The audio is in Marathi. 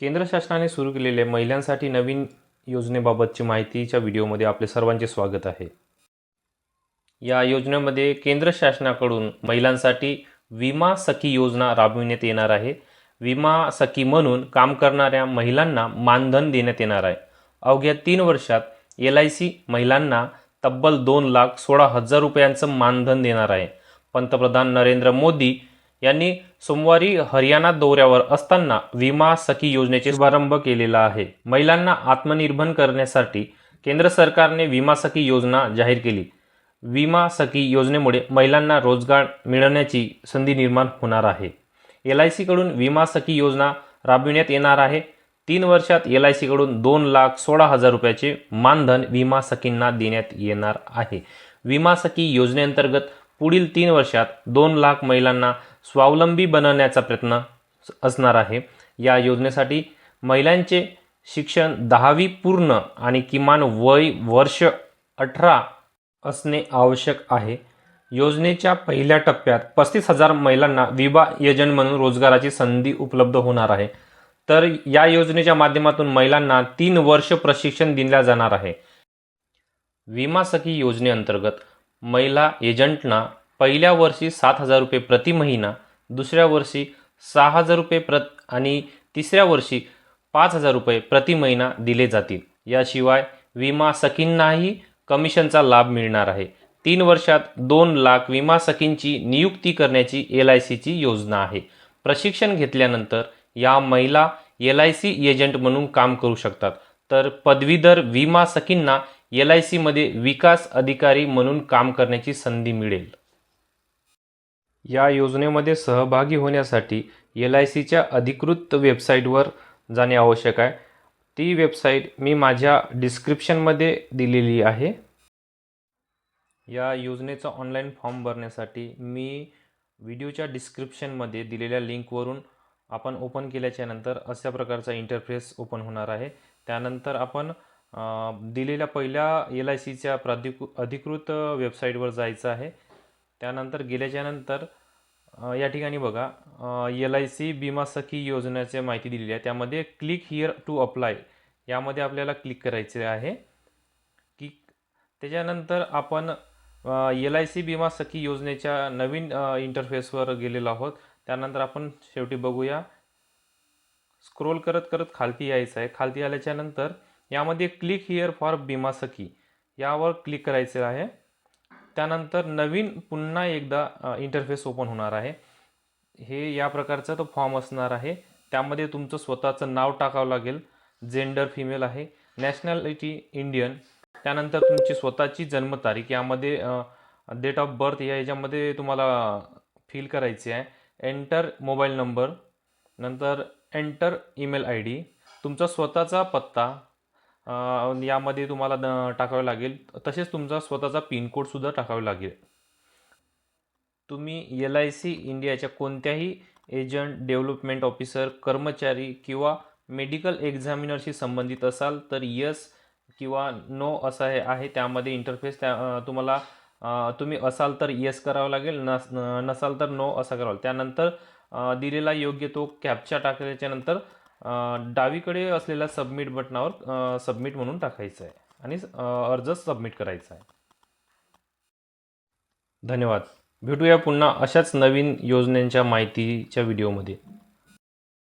केंद्र शासनाने सुरू केलेल्या महिलांसाठी नवीन योजनेबाबतची माहितीच्या व्हिडिओमध्ये आपले सर्वांचे स्वागत आहे. या योजनेमध्ये केंद्र शासनाकडून महिलांसाठी विमा सखी योजना राबविण्यात येणार आहे. विमा सखी म्हणून काम करणाऱ्या महिलांना मानधन देण्यात येणार आहे. अवघ्या तीन वर्षात एल आय सी महिलांना तब्बल दोन लाख सोळा हजार रुपयांचं मानधन देणार आहे. पंतप्रधान नरेंद्र मोदी यांनी सोमवारी हरियाणा दौऱ्यावर असताना विमा सखी योजनेचे शुभारंभ केलेला आहे. महिलांना आत्मनिर्भर करण्यासाठी केंद्र सरकारने विमा सखी योजना जाहीर केली. विमा सखी योजनेमुळे महिलांना रोजगार मिळवण्याची संधी निर्माण होणार आहे. एल आय सीकडून विमा सखी योजना राबविण्यात येणार आहे. तीन वर्षात एल आय सीकडून दोन लाख सोळा हजार रुपयाचे मानधन विमा सखींना देण्यात येणार आहे. विमा सखी योजनेअंतर्गत पुढील तीन वर्षात दोन लाख महिलांना स्वावलंबी बनवण्याचा प्रयत्न असणार आहे. या योजनेसाठी महिलांचे शिक्षण दहावी पूर्ण आणि किमान वय वर्ष अठरा असणे आवश्यक आहे. योजनेच्या पहिल्या टप्प्यात पस्तीस हजार महिलांना विमा एजंट म्हणून रोजगाराची संधी उपलब्ध होणार आहे. तर या योजनेच्या माध्यमातून महिलांना तीन वर्ष प्रशिक्षण दिले जाणार आहे. विमा सखी योजनेअंतर्गत महिला एजंटना पहिल्या वर्षी सात हजार रुपये प्रति महिना दुसऱ्या वर्षी सहा हजार रुपये प्रत आणि तिसऱ्या वर्षी पाच हजार रुपये प्रति महिना दिले जातील. याशिवाय विमा सखींनाही कमिशनचा लाभ मिळणार आहे. तीन वर्षात दोन लाख विमा सखींची नियुक्ती करण्याची एल आय सीची योजना आहे. प्रशिक्षण घेतल्यानंतर या महिला एल आय सी एजंट म्हणून काम करू शकतात. तर पदवीधर विमा सखींना एल आय सीमध्ये विकास अधिकारी म्हणून काम करण्याची संधी मिळेल. या योजनेमध्ये सहभागी होण्यासाठी एल आय सीच्या अधिकृत वेबसाईटवर जाणे आवश्यक आहे. ती वेबसाईट मी माझ्या डिस्क्रिप्शनमध्ये दिलेली आहे. या योजनेचा ऑनलाईन फॉर्म भरण्यासाठी मी व्हिडिओच्या डिस्क्रिप्शनमध्ये दिलेल्या लिंकवरून आपण ओपन केल्याच्यानंतर अशा प्रकारचा इंटरफेस ओपन होणार आहे. त्यानंतर आपण दिलेल्या पहिल्या एल आय सीच्या प्राधिकृ अधिकृत वेबसाईटवर जायचं आहे. त्यानंतर गेल्याच्यानंतर या ठिकाणी बघा एल आय सी विमा सखी योजनेची माहिती दिलेली आहे. त्यामध्ये क्लिक हिअर टू अप्लाय यामध्ये आपल्याला क्लिक करायचे आहे. की त्याच्यानंतर आपण एल आय सी विमा सखी योजनेच्या नवीन इंटरफेसवर गेलेलो आहोत. त्यानंतर आपण शेवटी बघूया. स्क्रोल करत करत खालती यायचं आहे. खालती आल्याच्यानंतर यामध्ये क्लिक हिअर फॉर विमा सखी यावर क्लिक करायचे आहे. त्यानंतर नवीन पुन्हा एकदा इंटरफेस ओपन होणार आहे. हे या प्रकारचा तो फॉर्म असणार आहे. त्यामध्ये तुमचं स्वतःचं नाव टाकावं लागेल. जेंडर फिमेल आहे. नॅशनॅलिटी इंडियन त्यानंतर तुमची स्वतःची जन्मतारीख. यामध्ये डेट ऑफ बर्थ या याच्यामध्ये तुम्हाला फिल करायची आहे. एंटर मोबाईल नंबर नंतर एंटर ईमेल आय डी तुमचा स्वतःचा पत्ता. यामध्ये तुम्हाला द- टाकावे लागेल. तसेच तुमचा स्वतःचा पिनकोडसुद्धा टाकावे लागेल. तुम्ही एल आय सी इंडियाच्या कोणत्याही एजंट डेव्हलपमेंट ऑफिसर कर्मचारी किंवा मेडिकल एक्झामिनरशी संबंधित असाल तर यस किंवा नो असं आहे आहे. त्यामध्ये इंटरफेस त्या तुम्हाला तुम्ही असाल तर येस करावं लागेल नस न- नसाल तर नो असं करावं त्यानंतर दिलेला योग्य तो कॅप्चा टाकल्याच्यानंतर डावीकडे असलेल्या सबमिट बटनावर सबमिट म्हणून टाकायचं आहे आणि अर्ज सबमिट करायचा आहे धन्यवाद. भेटूया पुन्हा अशाच नवीन योजनांच्या माहितीच्या व्हिडिओमध्ये